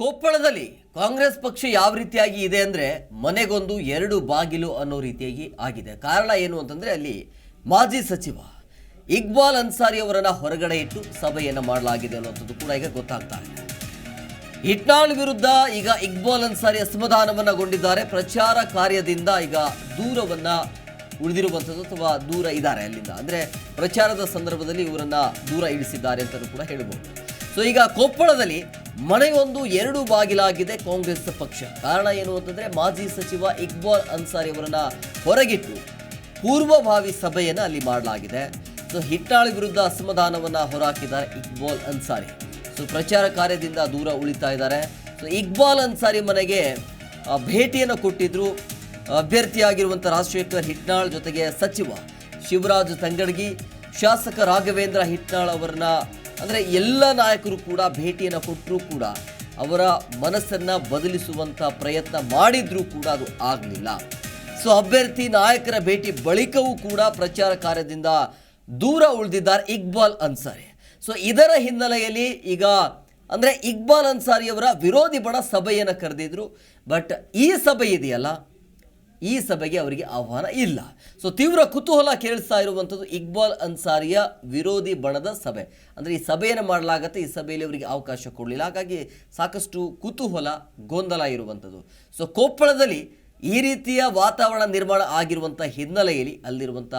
ಕೊಪ್ಪಳದಲ್ಲಿ ಕಾಂಗ್ರೆಸ್ ಪಕ್ಷ ಯಾವ ರೀತಿಯಾಗಿ ಇದೆ ಅಂದರೆ ಮನೆಗೊಂದು ಎರಡು ಬಾಗಿಲು ಅನ್ನೋ ರೀತಿಯಾಗಿ ಆಗಿದೆ. ಕಾರಣ ಏನು ಅಂತಂದರೆ ಅಲ್ಲಿ ಮಾಜಿ ಸಚಿವ ಇಕ್ಬಾಲ್ ಅನ್ಸಾರಿ ಅವರನ್ನು ಹೊರಗಡೆ ಇಟ್ಟು ಸಭೆಯನ್ನು ಮಾಡಲಾಗಿದೆ ಅನ್ನೋಂಥದ್ದು ಕೂಡ ಈಗ ಗೊತ್ತಾಗ್ತಾ ಇದೆ. ಇಟ್ನಾಳ್ ವಿರುದ್ಧ ಈಗ ಇಕ್ಬಾಲ್ ಅನ್ಸಾರಿ ಅಸಮಾಧಾನವನ್ನಗೊಂಡಿದ್ದಾರೆ. ಪ್ರಚಾರ ಕಾರ್ಯದಿಂದ ಈಗ ದೂರವನ್ನು ಉಳಿದಿರುವಂಥದ್ದು ಅಥವಾ ದೂರ ಇದ್ದಾರೆ ಅಲ್ಲಿಂದ. ಅಂದರೆ ಪ್ರಚಾರದ ಸಂದರ್ಭದಲ್ಲಿ ಇವರನ್ನು ದೂರ ಇಳಿಸಿದ್ದಾರೆ ಅಂತಲೂ ಕೂಡ ಹೇಳ್ಬೋದು. ಸೊ ಈಗ ಕೊಪ್ಪಳದಲ್ಲಿ ಮನೆಯೊಂದು ಎರಡು ಬಾಗಿಲಾಗಿದೆ ಕಾಂಗ್ರೆಸ್ ಪಕ್ಷ. ಕಾರಣ ಏನು ಅಂತಂದ್ರೆ ಮಾಜಿ ಸಚಿವ ಇಕ್ಬಾಲ್ ಅನ್ಸಾರಿ ಅವರನ್ನ ಹೊರಗಿಟ್ಟು ಪೂರ್ವಭಾವಿ ಸಭೆಯನ್ನು ಅಲ್ಲಿ ಮಾಡಲಾಗಿದೆ. ಸೊ, ಹಿಟ್ಟಾಳಿ ವಿರುದ್ಧ ಅಸಮಾಧಾನವನ್ನ ಹೊರಹಾಕಿದ್ದಾರೆ ಇಕ್ಬಾಲ್ ಅನ್ಸಾರಿ. ಸೊ, ಪ್ರಚಾರ ಕಾರ್ಯದಿಂದ ದೂರ ಉಳಿತಾ ಇದ್ದಾರೆ. ಸೊ, ಇಕ್ಬಾಲ್ ಅನ್ಸಾರಿ ಮನೆಗೆ ಭೇಟಿಯನ್ನು ಕೊಟ್ಟಿದ್ರು. ಅಭ್ಯರ್ಥಿಯಾಗಿರುವಂಥ ರಾಜಶೇಖರ್ ಹಿಟ್ನಾಳ್ ಜೊತೆಗೆ ಸಚಿವ ಶಿವರಾಜ್ ತಂಗಡಗಿ, ಶಾಸಕ ರಾಘವೇಂದ್ರ ಹಿಟ್ನಾಳ್ ಅವರನ್ನ ಅಂದರೆ ಎಲ್ಲ ನಾಯಕರು ಕೂಡ ಭೇಟಿಯನ್ನು ಕೊಟ್ಟರೂ ಕೂಡ ಅವರ ಮನಸ್ಸನ್ನು ಬದಲಿಸುವಂಥ ಪ್ರಯತ್ನ ಮಾಡಿದರೂ ಕೂಡ ಅದು ಆಗಲಿಲ್ಲ. ಸೊ ಅಭ್ಯರ್ಥಿ ನಾಯಕರ ಭೇಟಿ ಬಳಿಕವೂ ಕೂಡ ಪ್ರಚಾರ ಕಾರ್ಯದಿಂದ ದೂರ ಉಳಿದಿದ್ದಾರೆ ಇಕ್ಬಾಲ್ ಅನ್ಸಾರಿ. ಸೊ ಇದರ ಹಿನ್ನೆಲೆಯಲ್ಲಿ ಈಗ ಅಂದರೆ ಇಕ್ಬಾಲ್ ಅನ್ಸಾರಿ ಅವರ ವಿರೋಧಿ ಬಣ ಸಭೆಯನ್ನು ಕರೆದಿದ್ರು. ಬಟ್ ಈ ಸಭೆ ಇದೆಯಲ್ಲ? ಈ ಸಭೆಗೆ ಅವರಿಗೆ ಆಹ್ವಾನ ಇಲ್ಲ. ಸೊ ತೀವ್ರ ಕುತೂಹಲ ಕೇಳಿಸ್ತಾ ಇರುವಂಥದ್ದು ಇಕ್ಬಾಲ್ ಅನ್ಸಾರಿಯ ವಿರೋಧಿ ಬಣದ ಸಭೆ. ಅಂದರೆ ಈ ಸಭೆಯನ್ನು ಮಾಡಲಾಗತ್ತೆ, ಈ ಸಭೆಯಲ್ಲಿ ಅವರಿಗೆ ಅವಕಾಶ ಕೊಡಲಿಲ್ಲ. ಹಾಗಾಗಿ ಸಾಕಷ್ಟು ಕುತೂಹಲ, ಗೊಂದಲ ಇರುವಂಥದ್ದು. ಸೊ ಕೊಪ್ಪಳದಲ್ಲಿ ಈ ರೀತಿಯ ವಾತಾವರಣ ನಿರ್ಮಾಣ ಆಗಿರುವಂಥ ಹಿನ್ನೆಲೆಯಲ್ಲಿ ಅಲ್ಲಿರುವಂಥ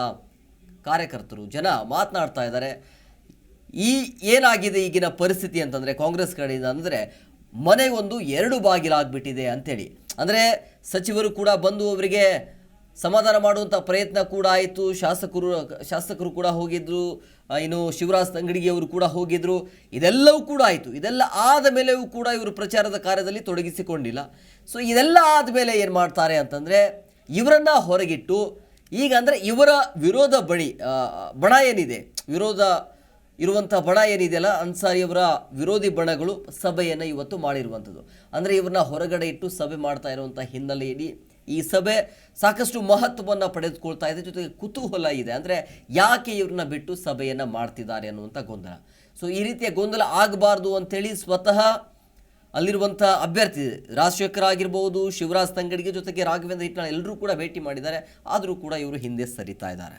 ಕಾರ್ಯಕರ್ತರು, ಜನ ಮಾತನಾಡ್ತಾ ಇದ್ದಾರೆ. ಈ ಏನಾಗಿದೆ ಈಗಿನ ಪರಿಸ್ಥಿತಿ ಅಂತಂದರೆ, ಕಾಂಗ್ರೆಸ್ ಕಡೆಯಿಂದ ಅಂದರೆ ಮನೆ ಒಂದು ಎರಡು ಬಾಗಿಲಾಗ್ಬಿಟ್ಟಿದೆ ಅಂತೇಳಿ. ಅಂದರೆ ಸಚಿವರು ಕೂಡ ಬಂದು ಅವರಿಗೆ ಸಮಾಧಾನ ಮಾಡುವಂಥ ಪ್ರಯತ್ನ ಕೂಡ ಆಯಿತು. ಶಾಸಕರು ಶಾಸಕರು ಕೂಡ ಹೋಗಿದ್ದರು ಇನ್ನು ಶಿವರಾಜ್ ತಂಗಡಿಗೆ ಅವರು ಕೂಡ ಹೋಗಿದ್ದರು ಇದೆಲ್ಲವೂ ಕೂಡ ಆಯಿತು. ಇದೆಲ್ಲ ಆದ ಮೇಲೆಯೂ ಕೂಡ ಇವರು ಪ್ರಚಾರದ ಕಾರ್ಯದಲ್ಲಿ ತೊಡಗಿಸಿಕೊಂಡಿಲ್ಲ. ಸೊ ಇದೆಲ್ಲ ಆದಮೇಲೆ ಏನು ಮಾಡ್ತಾರೆ ಅಂತಂದರೆ ಇವರನ್ನ ಹೊರಗಿಟ್ಟು ಈಗ ಅಂದರೆ ಇವರ ವಿರೋಧ ಬಳಿ ಬಣ ಏನಿದೆ? ವಿರೋಧ ಇರುವಂಥ ಬಣ ಏನಿದೆಯಲ್ಲ, ಅನ್ಸಾರಿಯವರ ವಿರೋಧಿ ಬಣಗಳು ಸಭೆಯನ್ನು ಇವತ್ತು ಮಾಡಿರುವಂಥದ್ದು. ಅಂದರೆ ಇವ್ರನ್ನ ಹೊರಗಡೆ ಇಟ್ಟು ಸಭೆ ಮಾಡ್ತಾ ಇರುವಂಥ ಹಿನ್ನೆಲೆಯಲ್ಲಿ ಈ ಸಭೆ ಸಾಕಷ್ಟು ಮಹತ್ವವನ್ನು ಪಡೆದುಕೊಳ್ತಾ ಇದೆ, ಜೊತೆಗೆ ಕುತೂಹಲ ಇದೆ. ಅಂದರೆ ಯಾಕೆ ಇವ್ರನ್ನ ಬಿಟ್ಟು ಸಭೆಯನ್ನು ಮಾಡ್ತಿದ್ದಾರೆ ಅನ್ನುವಂಥ ಗೊಂದಲ. ಸೊ ಈ ರೀತಿಯ ಗೊಂದಲ ಆಗಬಾರ್ದು ಅಂತೇಳಿ ಸ್ವತಃ ಅಲ್ಲಿರುವಂಥ ಅಭ್ಯರ್ಥಿ ರಾಜಶೇಖರ್ ಆಗಿರ್ಬೋದು ಶಿವರಾಜ್ ತಂಗಡಿಗೆ ಜೊತೆಗೆ ರಾಘವೇಂದ್ರ ಹಿಟ್ನಾಳ್ ಎಲ್ಲರೂ ಕೂಡ ಭೇಟಿ ಮಾಡಿದ್ದಾರೆ. ಆದರೂ ಕೂಡ ಇವರು ಹಿಂದೆ ಸರಿತಾ ಇದ್ದಾರೆ.